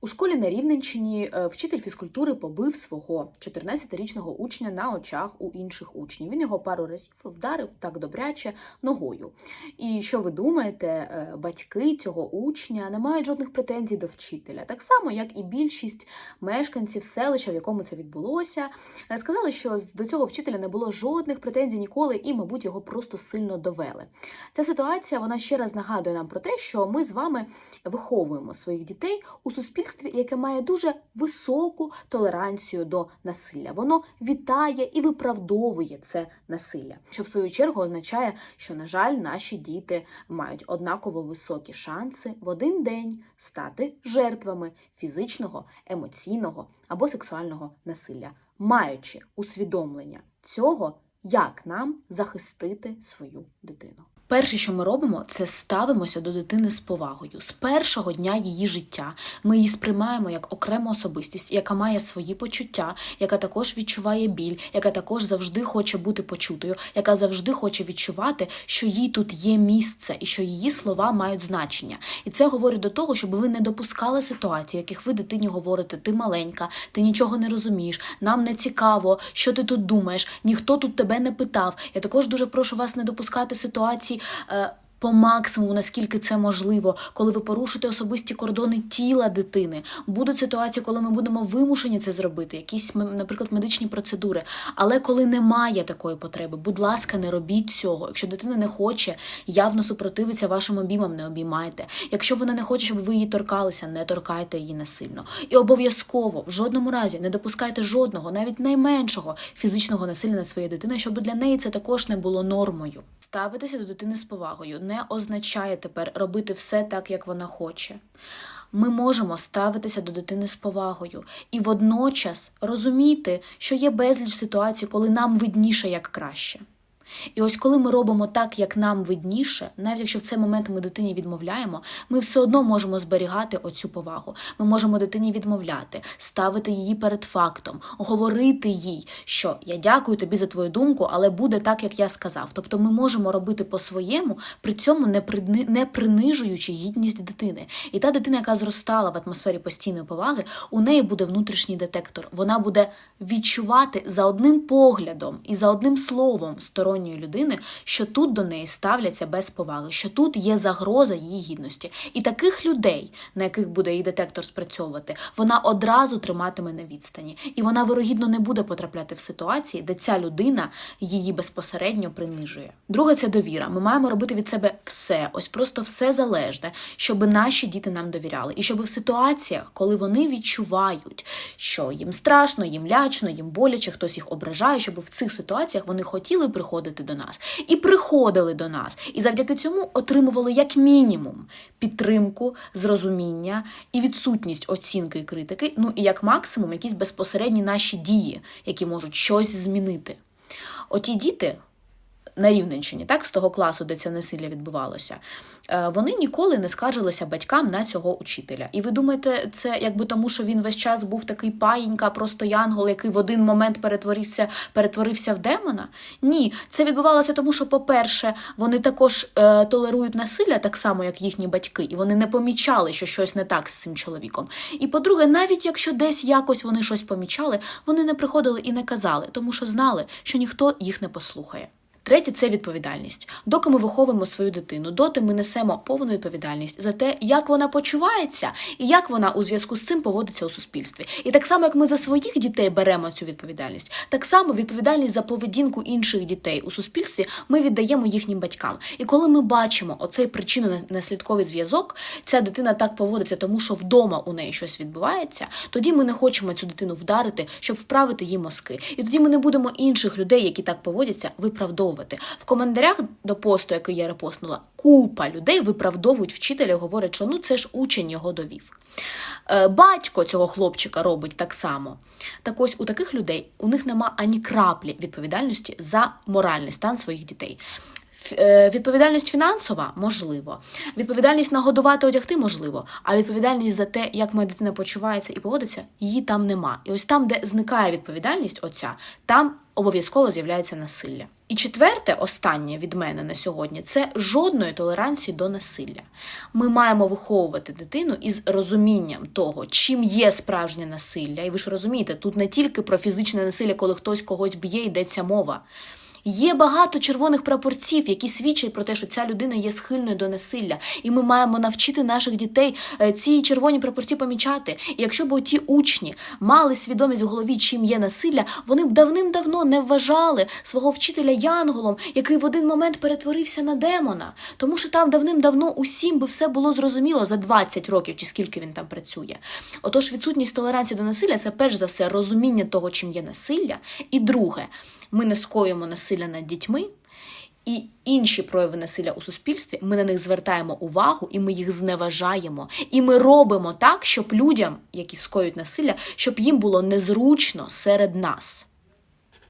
У школі на Рівненщині е, вчитель фізкультури побив свого 14-річного учня на очах у інших учнів. Він його пару разів вдарив так добряче ногою. І що ви думаєте, е, батьки цього учня не мають жодних претензій до вчителя, так само як і більшість мешканців селища, в якому це відбулося, е, сказали, що до цього вчителя не було жодних претензій ніколи, і, мабуть, його просто сильно довели. Ця ситуація вона ще раз нагадує нам про те, що ми з вами виховуємо своїх дітей у суспільстві, яке має дуже високу толеранцію до насилля. Воно вітає і виправдовує це насилля, що в свою чергу означає, що, на жаль, наші діти мають однаково високі шанси в один день стати жертвами фізичного, емоційного або сексуального насилля, маючи усвідомлення цього, як нам захистити свою дитину. Перше, що ми робимо, це ставимося до дитини з повагою. З першого дня її життя ми її сприймаємо як окрему особистість, яка має свої почуття, яка також відчуває біль, яка також завжди хоче бути почутою, яка завжди хоче відчувати, що їй тут є місце і що її слова мають значення. І це говорить до того, щоб ви не допускали ситуацій, в яких ви дитині говорите: ти маленька, ти нічого не розумієш, нам не цікаво, що ти тут думаєш, ніхто тут тебе не питав. Я також дуже прошу вас не допускати ситуацій. Е, по максимуму, наскільки це можливо, коли ви порушите особисті кордони тіла дитини. Будуть ситуації, коли ми будемо вимушені це зробити, якісь, наприклад, медичні процедури. Але коли немає такої потреби, будь ласка, не робіть цього. Якщо дитина не хоче, явно супротивиться вашим обіймам, не обіймайте. Якщо вона не хоче, щоб ви її торкалися, не торкайте її насильно. І обов'язково в жодному разі не допускайте жодного, навіть найменшого фізичного насилля над своєю дитиною, щоб для неї це також не було нормою. Ставитися до дитини з повагою не означає тепер робити все так, як вона хоче. Ми можемо ставитися до дитини з повагою і водночас розуміти, що є безліч ситуацій, коли нам видніше як краще. І ось коли ми робимо так, як нам видніше, навіть якщо в цей момент ми дитині відмовляємо, ми все одно можемо зберігати оцю повагу. Ми можемо дитині відмовляти, ставити її перед фактом, говорити їй, що я дякую тобі за твою думку, але буде так, як я сказав. Тобто ми можемо робити по-своєму, при цьому не не принижуючи гідність дитини. І та дитина, яка зростала в атмосфері постійної поваги, у неї буде внутрішній детектор. Вона буде відчувати за одним поглядом і за одним словом сторонньої людини, що тут до неї ставляться без поваги, що тут є загроза її гідності. І таких людей, на яких буде її детектор спрацьовувати, вона одразу триматиме на відстані, і вона вирогідно не буде потрапляти в ситуації, де ця людина її безпосередньо принижує. Друге це довіра. Ми маємо робити від себе все, ось просто все залежне, щоб наші діти нам довіряли, і щоб в ситуаціях, коли вони відчувають, що їм страшно, їм лячно, їм боляче, хтось їх ображає, щоб в цих ситуаціях вони хотіли приходити до нас і приходили до нас, і завдяки цьому отримували як мінімум підтримку, зрозуміння і відсутність оцінки і критики, ну і як максимум якісь безпосередні наші дії, які можуть щось змінити. Оті діти на Рівненщині, так, з того класу, де це насилля відбувалося, е, вони ніколи не скаржилися батькам на цього учителя. І ви думаєте, це якби тому, що він весь час був такий паїнька, просто янгол, який в один момент перетворився, перетворився в демона? Ні, це відбувалося тому, що, по-перше, вони також е, толерують насилля, так само, як їхні батьки, і вони не помічали, що щось не так з цим чоловіком. І по-друге, навіть якщо десь якось вони щось помічали, вони не приходили і не казали, тому що знали, що ніхто їх не послухає. Третє це відповідальність. Доки ми виховуємо свою дитину, доти ми несемо повну відповідальність за те, як вона почувається і як вона у зв'язку з цим поводиться у суспільстві. І так само, як ми за своїх дітей беремо цю відповідальність, так само відповідальність за поведінку інших дітей у суспільстві ми віддаємо їхнім батькам. І коли ми бачимо оцей причинно-наслідковий зв'язок, ця дитина так поводиться, тому що вдома у неї щось відбувається, тоді ми не хочемо цю дитину вдарити, щоб вправити її мозки. І тоді ми не будемо інших людей, які так поводяться, виправдовувати. В коментарях до посту, який я репостнула, купа людей виправдовують вчителя говорять, що ну це ж учень його довів. Е, Батько цього хлопчика робить так само. Так ось у таких людей у них нема ані краплі відповідальності за моральний стан своїх дітей. Е, Відповідальність фінансова можливо, відповідальність нагодувати одягти можливо, а відповідальність за те, як моя дитина почувається і поводиться, її там нема. І ось там, де зникає відповідальність, оця, там обов'язково з'являється насилля. І четверте, останнє від мене на сьогодні це жодної толеранції до насилля. Ми маємо виховувати дитину із розумінням того, чим є справжнє насилля. І ви ж розумієте, тут не тільки про фізичне насилля, коли хтось когось б'є, йдеться мова. Є багато червоних прапорців, які свідчать про те, що ця людина є схильною до насилля, і ми маємо навчити наших дітей е, ці червоні прапорці помічати. І якщо б ті учні мали свідомість в голові, чим є насилля, вони б давним-давно не вважали свого вчителя янголом, який в один момент перетворився на демона, тому що там давним-давно усім би все було зрозуміло за 20 років, чи скільки він там працює. Отож, відсутність толеранції до насилля це перш за все розуміння того, чим є насилля, і друге, ми не скоюємо насилля над дітьми. І інші прояви насилля у суспільстві ми на них звертаємо увагу, і ми їх зневажаємо. І ми робимо так, щоб людям, які скоюють насилля, щоб їм було незручно серед нас.